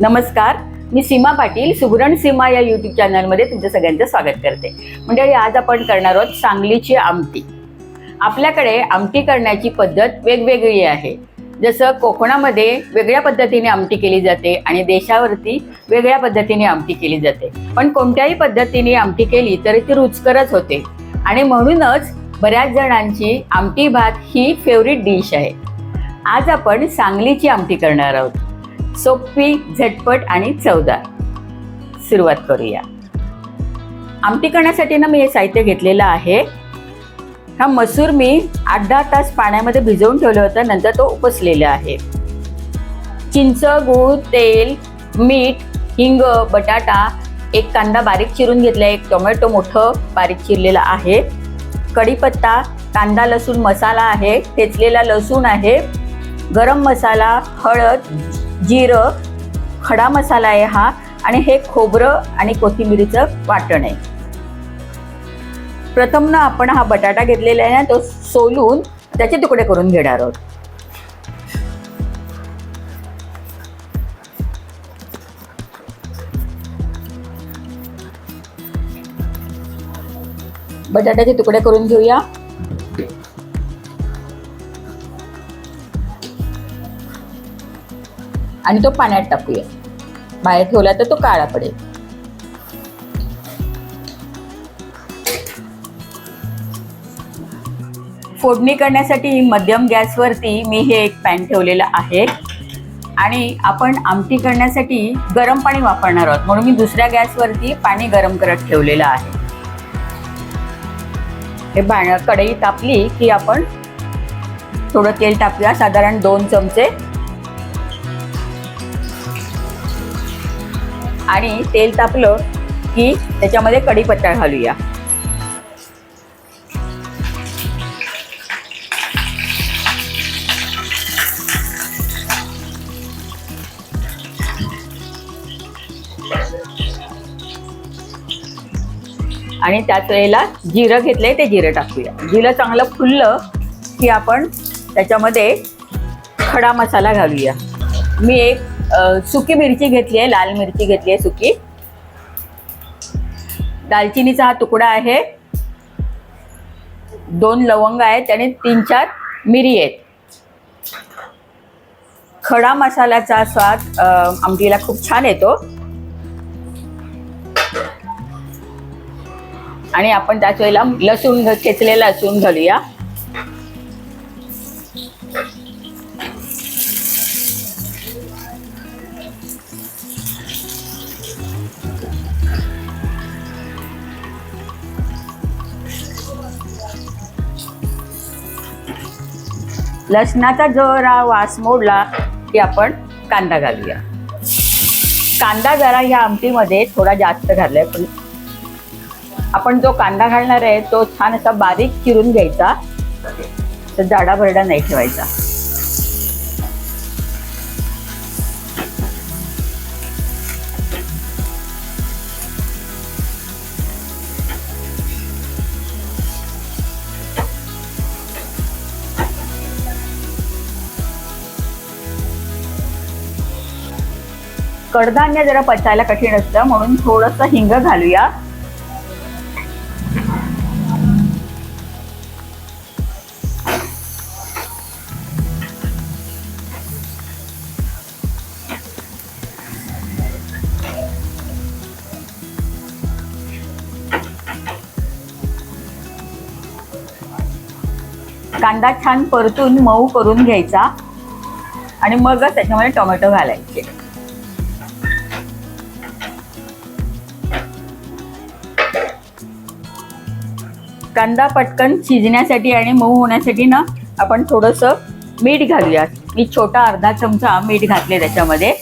नमस्कार. मी सीमा पाटील सुगरण सीमा या यूट्यूब चॅनलमध्ये तुमच्या सगळ्यांचं स्वागत करते. मंडळी आज आपण करणार आहोत सांगलीची आमटी. आपल्याकडे आमटी करण्याची पद्धत वेगवेगळी आहे. जसं कोकणामध्ये वेगळ्या पद्धतीने आमटी केली जाते आणि देशावरती वेगळ्या पद्धतीने आमटी केली जाते. पण कोणत्याही पद्धतीने आमटी केली तरी ती रुचकरच होते. आणि म्हणूनच बऱ्याच जणांची आमटी भात ही फेवरेट डिश आहे. आज आपण सांगलीची आमटी करणार आहोत. सोपी झटपट आणि चवदार. सुरुवात करूया. आमटी करण्यासाठी ना मी हे साहित्य घेतलेलं आहे. हा मसूर मी आठ दहा तास पाण्यामध्ये भिजवून ठेवलं होतं नंतर तो उपसलेला आहे. चिंच गूळ तेल मीठ हिंग बटाटा एक कांदा बारीक चिरून घेतला एक टोमॅटो मोठं बारीक चिरलेलं आहे. कढीपत्ता कांदा लसूण मसाला आहे ठेचलेला लसूण आहे. गरम मसाला हळद जिरं खडा मसाला आहे हा आणि हे खोबरं आणि कोथिंबिरीचं वाटण आहे. प्रथम ना आपण हा बटाटा घेतलेला आहे ना तो सोलून त्याचे तुकडे करून घेणार आहोत. बटाट्याचे तुकडे करून घेऊया. आणि तो पाण्यात टाकूया बाहेर ठेवला तर तो काळा पडेल. फोडणी करण्यासाठी मध्यम गॅसवरती मी हे एक पॅन ठेवलेलं आहे. आणि आपण आमटी करण्यासाठी गरम पाणी वापरणार आहोत. म्हणून मी दुसऱ्या गॅसवरती पाणी गरम करत ठेवलेलं आहे. हे बाण कढई तापली की आपण थोडं तेल टाकूया साधारण दोन चमचे आणि तेल तापलं की त्याच्यामध्ये कढीपत्ता घालूया. आणि त्याच वेळेला जिरं घेतलंय ते जिरं टाकूया. जिरं चांगलं फुललं की आपण त्याच्यामध्ये खडा मसाला घालूया. मी एक सुकी मिरची घेतली आहे लाल मिरची घेतली आहे सुकी. दालचिनीचा हा तुकडा आहे. दोन लवंग आहेत आणि तीन चार मिरी आहेत. खडा मसाल्याचा स्वाद आमटीला खूप छान येतो. आणि आपण त्याच वेळेला लसूण खेचलेला लसूण घालूया. लसणाचा जरा वास मोडला की आपण कांदा घालूया. कांदा जरा या आमटीमध्ये थोडा जास्त घालाय पण आपण जो कांदा घालणार आहे तो छान असा बारीक चिरून घ्यायचा. तर जाडा भरडा नाही ठेवायचा. कडधान्य जरा पचायला कठीण असतं म्हणून थोडंसं हिंग घालूया. कांदा छान परतून मऊ करून घ्यायचा. आणि मगच त्याच्यामध्ये टोमॅटो घालायचे. कांदा पटकन शिजण्यासाठी आणि मऊ होण्यासाठी ना आपण थोडंसं मीठ घालूयात. मी छोटा अर्धा चमचा मीठ घातले त्याच्यामध्ये.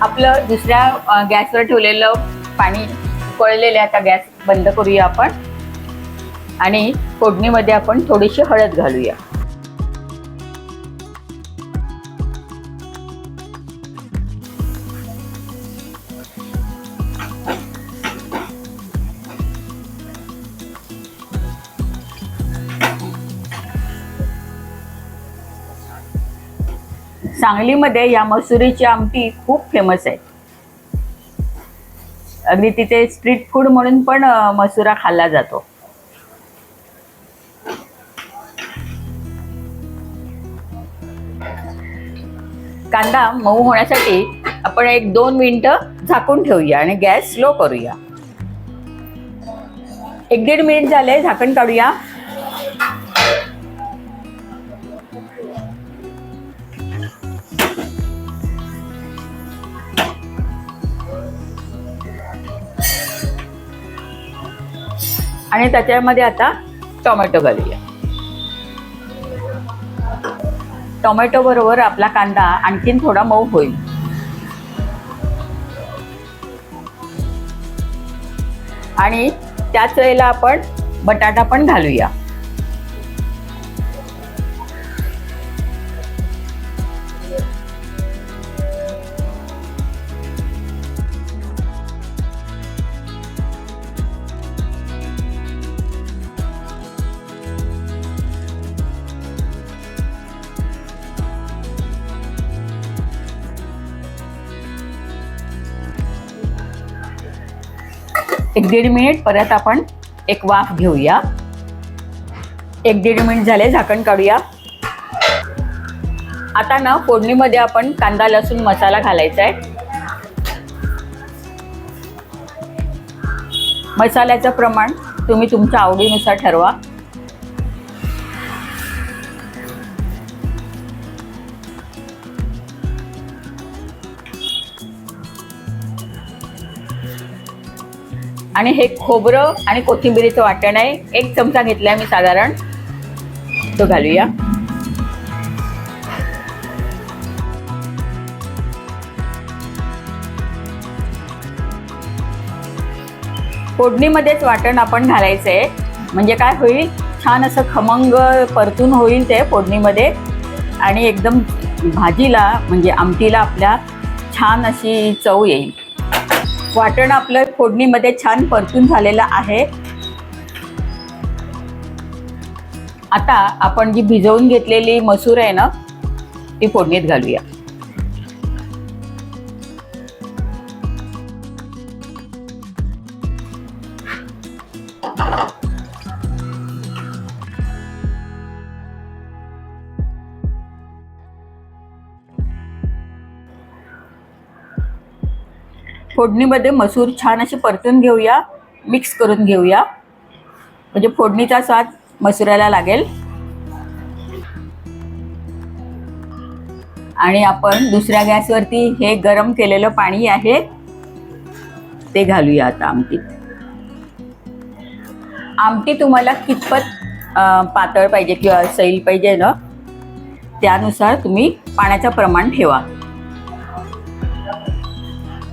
आपलं दुसऱ्या गॅसवर ठेवलेलं पाणी उकळलेले आता गॅस बंद करूया आपण. आणि फोडणीमध्ये आपण थोडीशी हळद घालूया. सांगलीमध्ये या मसुरीची आमटी खूप फेमस आहे. अगदी तिथे स्ट्रीट फूड म्हणून पण मसुरा खाल्ला जातो. कांदा मऊ होण्यासाठी आपण एक दोन मिनिटं झाकून ठेवूया आणि गॅस स्लो करूया. एक दीड मिनिट झाले झाकण काढूया. आणि त्याच्यामध्ये आता टोमॅटो घालूया. टोमॅटो बरोबर आपला कांदा आणखीन थोडा मऊ होईल. आणि त्याच वेळेला आपण बटाटा पण घालूया. एक दीड मिनिट परत आपण एक वाफ घेऊया. एक दीड मिनिट झाले झाकण काढूया. आता ना फोडणीमध्ये आपण कांदा लसूण मसाला घालायचा आहे मसाल्याचं प्रमाण तुम्ही तुमच्या आवडीनुसार ठरवा. आणि हे खोबरं आणि कोथिंबिरीचं वाटण आहे. एक चमचा घेतलाय मी साधारण. तो घालूया. फोडणीमध्येच वाटण आपण घालायचं आहे म्हणजे काय होईल? छान असं खमंग परतून होईल ते फोडणीमध्ये. आणि एकदम भाजीला म्हणजे आमटीला आपल्या छान अशी चव येईल. वाटण आपलं फोडणीमध्ये छान परतून झालेलं आहे. आता आपण जी भिजवून घेतलेली मसूर आहे ना ती फोडणीत घालूया. फोडणीमध्ये मसूर छान अशी परतून घेऊया मिक्स करून घेऊया. म्हणजे फोडणीचा स्वाद मसुराला लागेल. आणि आपण दुसऱ्या गॅसवरती हे गरम केलेलं पाणी आहे ते घालूया आता आमटीत. आमटी तुम्हाला कितपत पातळ पाहिजे किंवा सैल पाहिजे ना त्यानुसार तुम्ही पाण्याचं प्रमाण ठेवा.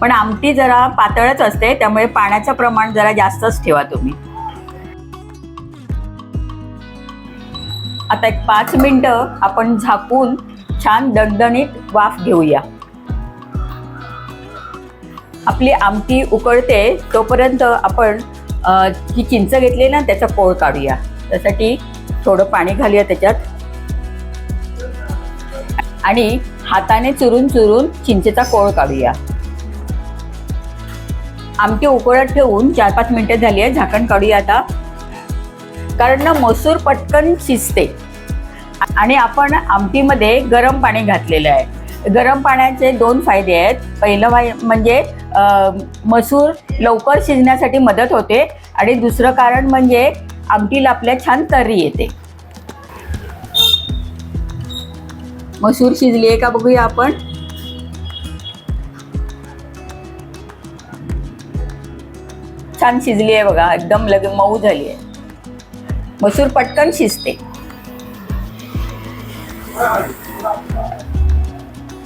पण आमटी जरा पातळच असते त्यामुळे पाण्याचं प्रमाण जरा जास्तच ठेवा तुम्ही. आता एक पाच मिनिटं आपण झाकून छान दणदणीत वाफ घेऊया. आपली आमटी उकळते तोपर्यंत आपण जी चिंच घेतली ना त्याचा पोळ काढूया. त्यासाठी थोडं पाणी घालूया त्याच्यात. आणि हाताने चुरून चुरून चिंचेचा कोळ काढूया. आमटी उकळत ठेवून चार पाच मिनिटं झाली आहे झाकण काढूया आता. कारण ना मसूर पटकन शिजते. आणि आपण आमटीमध्ये गरम पाणी घातलेलं आहे. गरम पाण्याचे दोन फायदे आहेत. पहिलं फाय म्हणजे मसूर लवकर शिजण्यासाठी मदत होते. आणि दुसरं कारण म्हणजे आमटीला आपल्या छान तर्री येते. मसूर शिजली आहे का बघूया आपण. छान शिजली आहे बघा एकदम लगे मऊ झाली आहे. मसूर पटकन शिजते.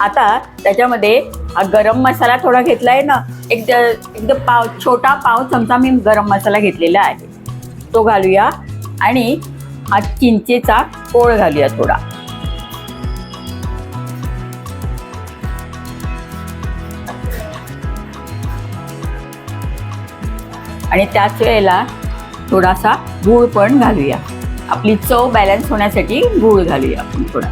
आता त्याच्यामध्ये हा गरम मसाला थोडा घेतला आहे ना एक एकदम पाव छोटा पाव चमचा मी गरम मसाला घेतलेला आहे. तो घालूया आणि हा चिंचेचा कोळ घालूया थोडा. आणि त्याच वेळेला थोडासा गूळ पण घालूया. आपली चव बॅलन्स होण्यासाठी गूळ घालूया आपण थोडा.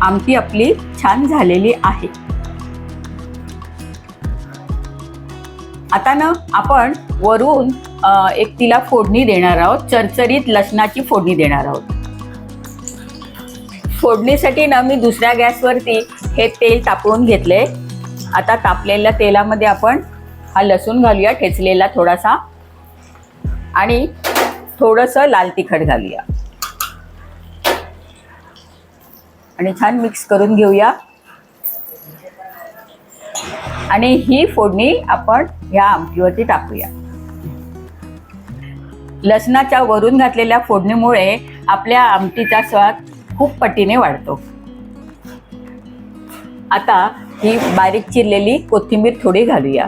आमटी आपली छान झालेली आहे. आता ना आपण वरून एक तिला फोडणी देणार आहोत. चरचरीत लसणाची फोडणी देणार आहोत. फोडणीसाठी ना मी दुसऱ्या गॅसवरती हे तेल तापवून घेतले. आता तापलेल्या तेलामध्ये आपण हा लसूण घालूया ठेचलेला थोडासा. आणि थोडंसं लाल तिखट घालूया. आणि छान मिक्स करून घेऊया. आणि ही फोडणी आपण ह्या आमटीवरती टाकूया. लसणाच्या वरून घातलेल्या फोडणीमुळे आपल्या आमटीचा स्वाद खूप पटीने वाढतो. आता ही बारीक चिरलेली कोथिंबीर थोडी घालूया.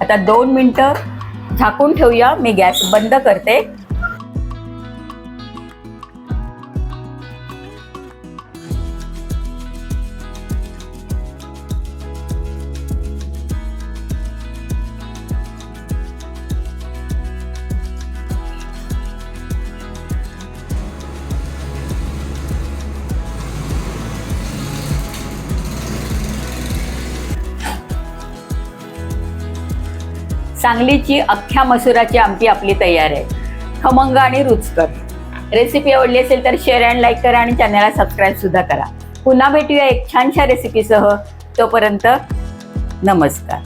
आता दोन मिनटं झाकून ठेवूया. मी गॅस बंद करते. सांगलीची अख्ख्या मसुराची आमटी आपली तयार आहे. खमंग आणि रुचकर. रेसिपी आवडली असेल तर शेअर अँड लाईक करा आणि चॅनलला सबस्क्राईबसुद्धा करा. पुन्हा भेटूया एक छानशा रेसिपीसह तोपर्यंत नमस्कार.